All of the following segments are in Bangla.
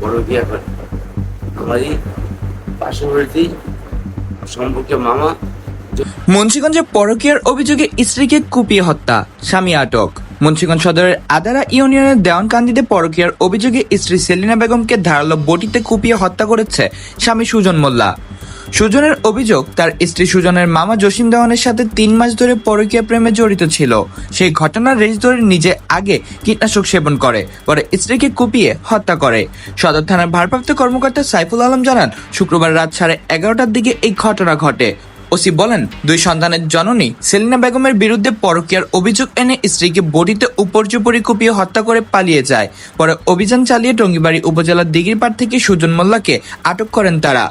বড় বিয়ে করে আমারই সম্পর্কে মামা মুন্সিগঞ্জে পরকীয়ার অভিযোগে স্ত্রীকে কুপিয়ে হত্যা, স্বামী আটক। মুন্সিগঞ্জ সদরের আদারা ইউনিয়নের দেওয়ানকান্দিতে পরকীয়ার অভিযোগে স্ত্রী সেলিনা বেগমকে ধারালো বটিতে কুপিয়ে হত্যা করেছে স্বামী সুজন মোল্লা। সুজনের অভিযোগ, তার স্ত্রী সুজনের মামা জসিম দেওয়ানের সাথে তিন মাস ধরে পরকীয়া প্রেমে জড়িত ছিল। সেই ঘটনার রেশ ধরে নিজে আগে কীটনাশক সেবন করে, পরে স্ত্রীকে কুপিয়ে হত্যা করে। সদর থানার ভারপ্রাপ্ত কর্মকর্তা সাইফুল আলম জানান, শুক্রবার রাত সাড়ে এগারোটার দিকে এই ঘটনা ঘটে। ওসি বলেন, দুই সন্তানের জননী সেলিনা বেগমের বিরুদ্ধে পরকীয়ার অভিযোগ এনে স্ত্রীকে বডিতে উপর্যুপরি কুপিয়ে হত্যা করে পালিয়ে যায়। পরে অভিযান চালিয়ে টঙ্গিবাড়ি উপজেলার দিঘিরপাড় থেকে সুজন মোল্লাকে আটক করেন তারা।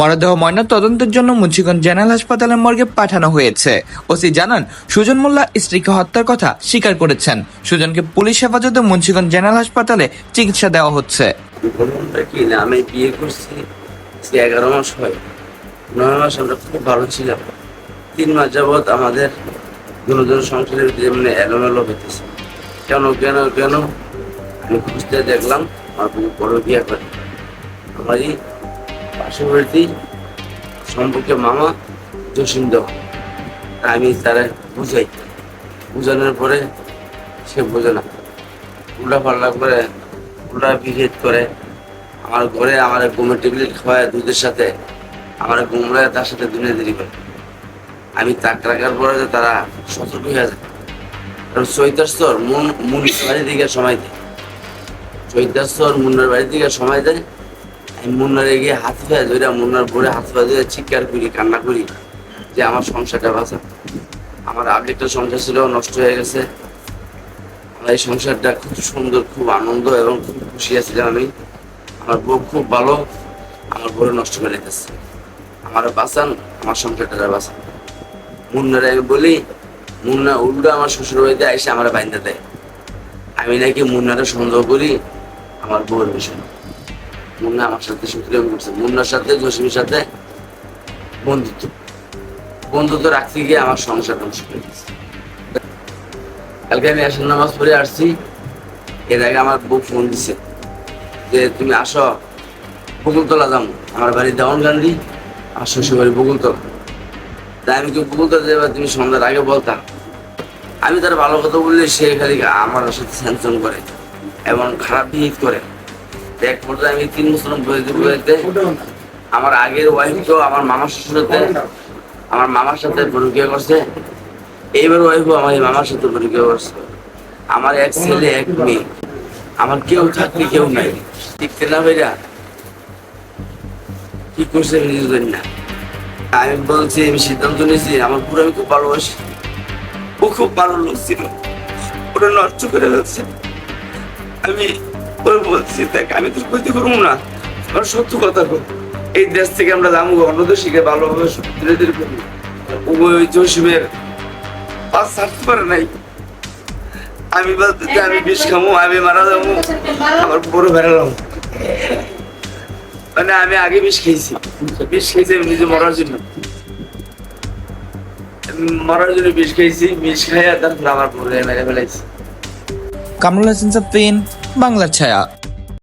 মরদেহ ময়না তদন্তের জন্য মুন্সিগঞ্জ জেনারেল হাসপাতালের মর্গে পাঠানো হয়েছে। ওসি জানান, সুজন মোল্লা স্ত্রীকে হত্যার কথা স্বীকার করেছেন। সুজনকে পুলিশ হেফাজতে মুন্সিগঞ্জ জেনারেল হাসপাতালে চিকিৎসা দেওয়া হচ্ছে। কি? না, আমি বিয়ে করছি এগারো মাস হয়। নয় মাস আমরা খুব ভালো ছিলাম। তিন মাস যাবৎ আমাদের দুজন সংসারের মানে এলোমেলো হইতেছে। কেন কেন কেন? আমি খুঁজতে দেখলাম আমার বড় বিয়ে করে। আমারই পার্শ্ববর্তী সম্পর্কে মামা জসিম দেওয়া। আমি তারা বুঝাই। বুঝানোর পরে সে বোঝে না। উল্টা পাল্লা করে, উল্টা বিভেদ করে, আমার ঘরে আমার ঘুমের টেবিলেট খাওয়ায় দুধের সাথে, আমার ঘুমরায় তার সাথে দুনিয়া দেরি করে। আমি তাক রাখার পরে যে তারা সতর্ক হয়ে যায়। কারণ চৈতাস্তর মুন মুন্নার বাড়ি দিকে সময় দেয়। চৈতাস্তর মুন্নার বাড়ি দিকে সময় দেয় মুন্নারে গিয়ে হাত ফেয়ে ধরে মুন্নার পরে হাত ফেয়ে ধরে চিৎকার করি, কান্না করি যে আমার সংসারটা বাঁচা। আমার আগে একটা সংসার ছিল, নষ্ট হয়ে গেছে। আমার এই সংসারটা খুব সুন্দর, খুব আনন্দ এবং খুব খুশি আছিলাম আমি। আমার বউ খুব ভালো, আমার বউ নষ্ট করে দিতেছে। আমার বাঁচান, আমার সংসারটা বাঁচান। মুন্নারে আমি বলি, মুন্না, উল্টো আমার শ্বশুর বাড়িতে এসে আমার বাইন্দা দেয়। আমি নাকি মুন্নাটা সন্দেহ করি, আমার বউয়ের বিষয় মুন্না আমার সাথে সুতরাং করছে মুন্নার সাথে, জসিমের সাথে বন্ধুত্ব। বন্ধুত্ব রাখতে গিয়ে আমার সংসার ধ্বংস করে দিচ্ছে কালকে আমি আসর নামাজ পড়ে আসছি। এর আগে আমার বউ ফোন দিছে যে, তুমি আসো, বকুলতলা যাম আমার বাড়ি দেওয়ান গান্ধী আর শ্বশুর বাড়ি বকুলতলা। তাই আমি কি বকুলতলা যাবে তুমি সন্ধ্যার আগে বলতাম আমি তার ভালো কথা বললে সে খালি আমার সাথে স্যাংশন করে এবং খারাপ বিহেভ করে। এক পর্যায়ে আমি তিন আমার আগের ওয়াইফকেও আমার মামার শ্বশুরতে আমার মামার সাথে পরিচয় করছে। এইবার ওয়াইফও আমার এই মামার সাথে পরিচয় করছে। আমার এক ছেলে, এক মেয়ে। আমার কেউ থাকলে কেউ নাই। না ভাইরা কি করছে আমি নিজে জানি না। আমি বলছি, আমি সিদ্ধান্ত নিয়েছি, আমার পুরো আমি খুব ভালোবাসি। ও খুব ভালো লোক ছিল। ওরা নষ্ট করে ফেলছে। আমি ওর বলছি, দেখ, আমি তোর ক্ষতি করব না। আমার সত্য কথা কর এই দেশ থেকে আমরা যাব অন্য দেশে ভালোভাবে ধীরে ধীরে করব ওই জসিমের পাঁচ ছাড়তে পারে নাই। আমি বলতে আমি বিষ খামো, আমি মারা যাব, আমার বড় বেড়ালাম মানে আমি আগে বিষ খেয়েছি। বিষ খেয়েছি, আমি নিজে মরার জন্য। মরার জন্য বিষ খেয়েছি, বিষ খাইয়া তারপর আমার পরে মেরে ফেলাইছি। কামরুল হাসান সাফিন বাংলার ছায়া।